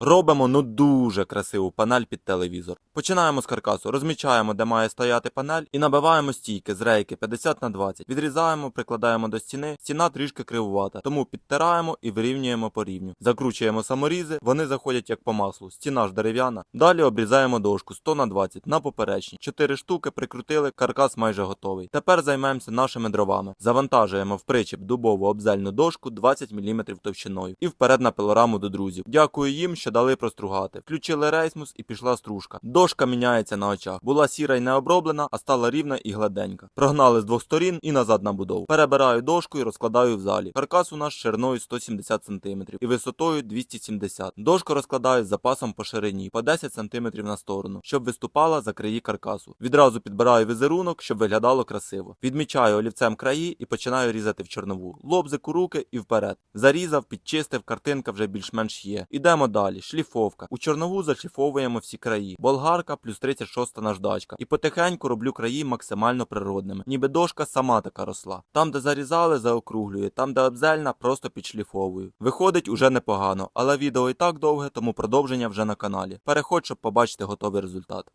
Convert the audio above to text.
Робимо ну дуже красиву панель під телевізор. Починаємо з каркасу, розмічаємо, де має стояти панель, і набиваємо стійки з рейки 50 на 20. Відрізаємо, прикладаємо до стіни. Стіна трішки кривувата, тому підтираємо і вирівнюємо по рівню. Закручуємо саморізи, вони заходять як по маслу. Стіна ж дерев'яна. Далі обрізаємо дошку 100 на 20 на поперечні. 4 штуки прикрутили, каркас майже готовий. Тепер займемося нашими дровами. Завантажуємо в причіп дубову обзельну дошку 20 мм товщиною і вперед на пилораму до друзів. Дякую їм, що дали простругати. Включили рейсмус і пішла стружка. Дошка міняється на очах. Була сіра й не оброблена, а стала рівна і гладенька. Прогнали з двох сторін і назад на будову. Перебираю дошку і розкладаю в залі. Каркас у нас шириною 170 см і висотою 270 Дошку розкладаю з запасом по ширині по 10 см на сторону, щоб виступала за краї каркасу. Відразу підбираю візерунок, щоб виглядало красиво. Відмічаю олівцем краї і починаю різати в чорнову. Лобзик у руки і вперед. Зарізав, підчистив, картинка вже більш-менш є. Ідемо далі. Шліфовка. У чорнову зашліфовуємо всі краї. Болгарка плюс 36 наждачка. І потихеньку роблю краї максимально природними. Ніби дошка сама така росла. Там, де зарізали, заокруглює, Там, де обзельна, просто підшліфовую. Виходить уже непогано, але відео і так довге, тому продовження вже на каналі. Переходь, щоб побачити готовий результат.